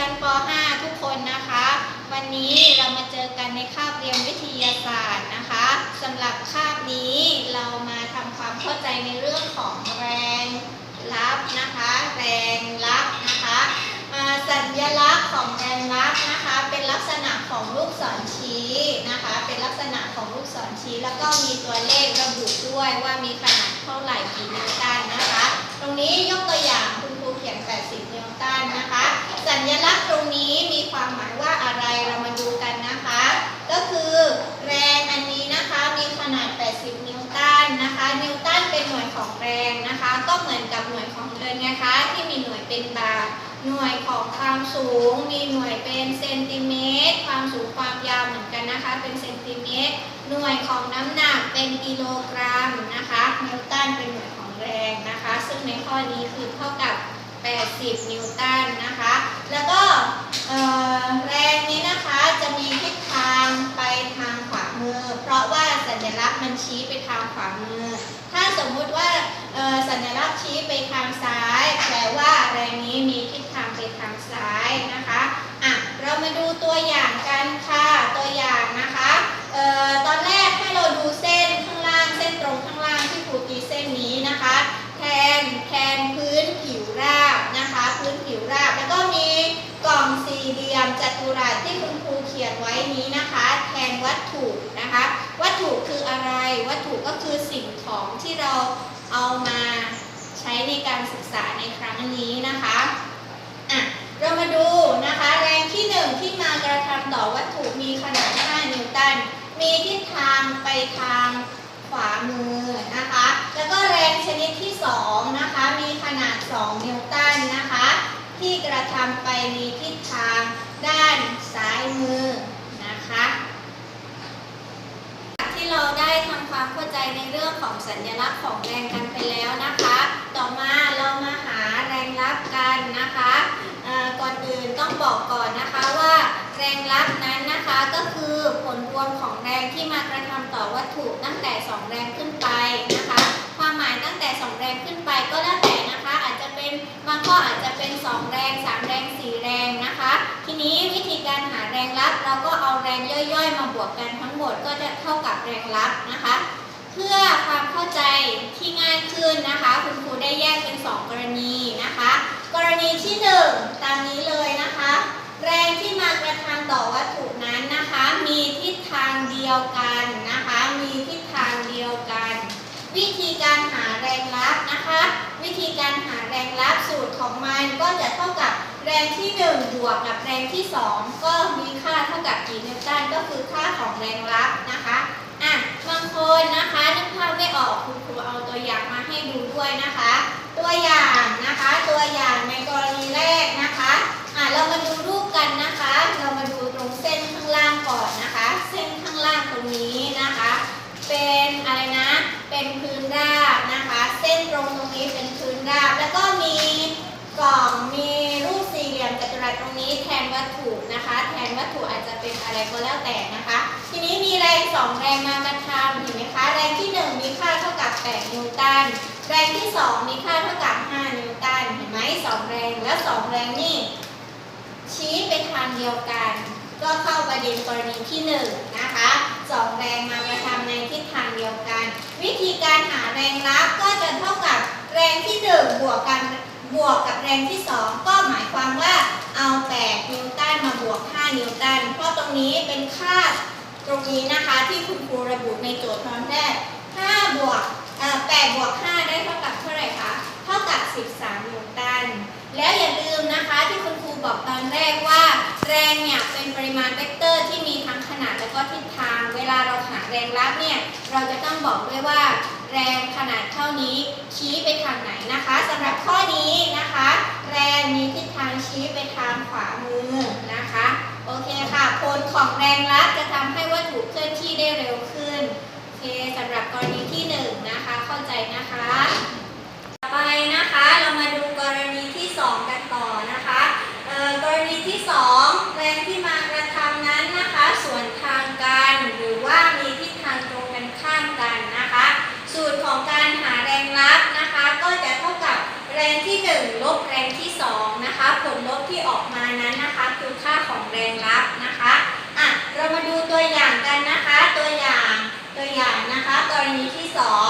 ชั้นป .5 ทุกคนนะคะ วันนี้เรามาเจอกันในคาบเรียนวิทยาศาสตร์นะคะสำหรับคาบนี้เรามาทำความเข้าใจในเรื่องของแรงรับนะคะ แรงรับนะคะอ่าสัญลักษณ์ของแรงรับนะคะ เป็นลักษณะของลูกศรชี้นะคะ เป็นลักษณะของลูกศรชี้ แล้วก็มีตัวเลขระบุด้วยว่ามีขนาดเท่าไหร่กี่นิวตันนะคะ ตรงนี้ยกตัวอย่างคุณครูเขียน 80 นิวตันนะคะ สัญลักษณ์ตรงนี้มีความหมายว่าอะไรเรามาดูกันนะคะ ก็คือแรงอันนี้นะคะมีขนาด 80 นิวตันนะคะ นิวตันเป็นหน่วยข องแรงนะคะ ก็เหมือนกับหน่วยของเดินนะคะ ที่มีหน่วยเป็นบาทหน่วยของความสูง มีหน่วยเป็นเซนติเมตร ความสูงความยาวเหมือนกันนะคะ เป็นเซนติเมตร หน่วยของน้ำหนักเป็นกิโลกรัมนะคะนิวตันเป็นหน่วยของแรงนะคะ ซึ่งในข้อนี้คือเท่ากับ 80 นิวตันนะคะ แล้วก็แรงนี้นะคะจะมีทิศทางไปทางขวามือ เพราะว่าสัญลักษณ์มันชี้ไปทางขวามือ สมมุติว่าสัญลักษณ์ชี้ไปทางซ้าย แปลว่าแรงนี้มีทิศทางไปทางซ้ายนะคะอะเรามาดูตัวอย่างกันค่ะตัวอย่างนะคะเอ่อตอนแรกให้เราดูเส้นข้างล่างเส้นตรงข้างล่างที่ครูตีเส้นนี้นะคะ แทนแทนพื้นผิวราบนะคะ พื้นผิวราบ แล้วก็มีกล่องสี่เหลี่ยมจัตุรัสที่คุณครูเขียนไว้นี้นะคะ แทนวัตถุนะคะ วัตถุคืออะไร วัตถุ ก็คือสิ่งของที่เราเอามาใช้ในการศึกษาในครั้งนี้นะคะอะเรามาดูนะคะ แรงที่หนึ่งที่มากระทำต่อวัตถุมีขนาด 5 นิวตัน มีทิศทางไปทางขวามือนะคะ แล้วก็แรงชนิดที่สองนะคะ มีขนาด 2 นิวตันนะคะ ที่กระทำไปในทิศทางด้านซ้ายมือนะคะ ที่เราได้ทำความ เข้าใจในเรื่องของสัญลักษณ์ของแรงกันไปแล้วนะคะ ต่อมาเรามาหาแรงรับกันนะคะก่อนอื่นต้องบอกก่อนนะคะว่าแรงรับนั้นนะคะก็คือผลรวมของแรงที่มากระทำต่อวัตถุตั้งแต่ 2 แรงขึ้นไปนะคะ ความหมายตั้งแต่ 2 แรงขึ้นไปก็แล้วแต่นะคะ อาจจะเป็นบางข้ออาจจะเป็น 2 แรง 3 แรง 4 แรงนะคะ ทีนี้วิธีการหาแรงรับเราก็เอาแรงย่อยๆ มาบวกกันทั้งหมดก็จะเท่ากับแรงรับนะคะ เพื่อความเข้าใจที่ง่ายขึ้นนะคะ คุณครูได้แยกเป็น 2 กรณีนะคะ กรณีที่ 1 ตามนี้เลยนะคะ แรงที่มากระทำต่อวัตถุนั้นนะคะ มีทิศทางเดียวกันนะคะ มีทิศทางเดียวกัน วิธีการหาแรงรับนะคะ วิธีการหาแรงรับสูตรของมันก็จะเท่ากับแรงที่ 1 บวกกับแรงที่ 2 ก็มีค่าเท่ากับกี่นิวตันก็คือค่าของแรงรับนะคะอะบางคนนะคะนึกภาพ ไม่ออกคุณครูเอาตัวอย่างมาให้ดูด้วยนะคะ ตัวอย่างนะคะ ตัวอย่างในกรณีแรกนะคะอะเรามาดูรูปกันนะคะ เรามาดูตรงเส้นข้างล่างก่อนนะคะ เส้นข้างล่างตรงนี้นะคะ เป็นอะไรนะ เป็นพื้นราบนะคะ เส้นตรงตรงนี้เป็นพื้นราบ แล้วก็มีกล่องมี ตรงนี้แทนวัตถุนะคะ แทนวัตถุอาจจะเป็นอะไรก็แล้วแต่นะคะ ทีนี้มีแรงสองแรงมากระทำเห็นไหมคะ แรงที่หนึ่งมีค่าเท่ากับ 8 นิวตัน แรงที่สองมีค่าเท่ากับ 5 นิวตัน เห็นไหมสองแรงแล้วสองแรงนี่ชี้ไปทางเดียวกัน ก็เข้าประเด็นกรณีที่หนึ่งนะคะสองแรงมากระทำในทิศทางเดียวกัน วิธีการหาแรงรับก็จะเท่ากับแรงที่หนึ่งบวกกันบวกกับแรงที่สองก็หมายความว่า เอา 8 นิวตันมาบวก 5 นิวตัน เพราะตรงนี้เป็นค่าตรงนี้นะคะที่คุณครูระบุในโจทย์ตอนแรก 5 บวก8บวก 5 ได้เท่ากับเท่าไหร่คะ เท่ากับ 13 นิวตัน แล้วอย่าลืมนะคะที่คุณครูบอกตอนแรกว่า แรงเนี่ยเป็นปริมาณเวกเตอร์ที่มีทั้งขนาดและก็ทิศทาง เวลาเราหาแรงรับเนี่ย เราจะต้องบอกด้วยว่า แรงขนาดเท่านี้ชี้ไปทางไหนนะคะสำหรับข้อนี้นะคะ แรงมีทิศทางชี้ไปทางขวามือนะคะ โอเคค่ะผล ของแรงรับจะทำให้วัตถุเคลื่อนที่ได้เร็วขึ้นโอเคสำหรับกรณีที่หนึ่งนะคะเข้าใจนะคะ ต่อไปนะคะเรามาดูกรณีที่ 2 กันต่อนะคะเอ่อกรณีที่ 2 แรงที่มากระทำนั้นนะคะส่วนทางกันหรือว่ามีทิศทางตรงกันข้ามกันนะคะ สูตรของการหาแรงรับนะคะ ก็จะเท่ากับแรงที่ 1 ลบแรงที่2นะคะผลลบที่ออกมานั้นนะคะ คือค่าของแรงลัส เรามาดูตัวอย่างกันนะคะ ตัวอย่างตัวอย่างนะคะ กรณีที่สอง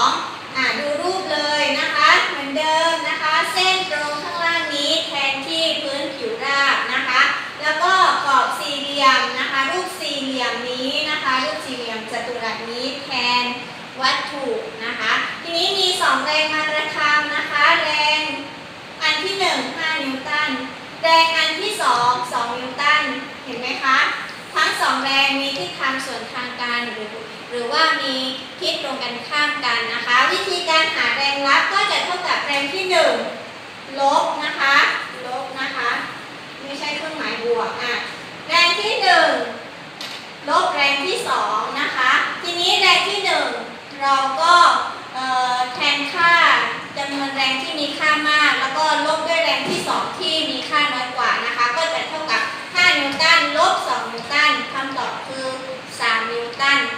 แรงมีทิศทางส่วนทางกันหรือหรือว่ามีทิศตรงกันข้ามกันนะคะ วิธีการหาแรงรับก็จะเท่ากับแรงที่หนึ่งลบนะคะลบนะคะไม่ใช่เครื่องหมายบวกอะแรงที่หนึ่งลบแรงที่สองนะคะทีนี้แรงที่หนึ่งเราก็แทนค่าจำนวนแรงที่มีค่ามาก แล้วก็ลบด้วยแรงที่สองที่มีค่าน้อย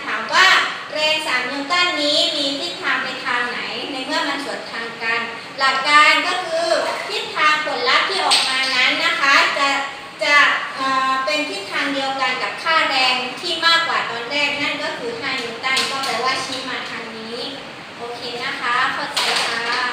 ถามว่าแรงสามนิวตันนี้มีทิศทางไปทางไหน ในเมื่อมันสวนทางกัน หลักการก็คือทิศทางผลลัพธ์ที่ออกมานั้นนะคะ จะจะเป็นทิศทางเดียวกันกับค่าแรงที่มากกว่าตอนแรกนั่นก็คือ5นิวตันก็แปลว่าชี้มาทางนี้ โอเคนะคะ เข้าใจค่ะ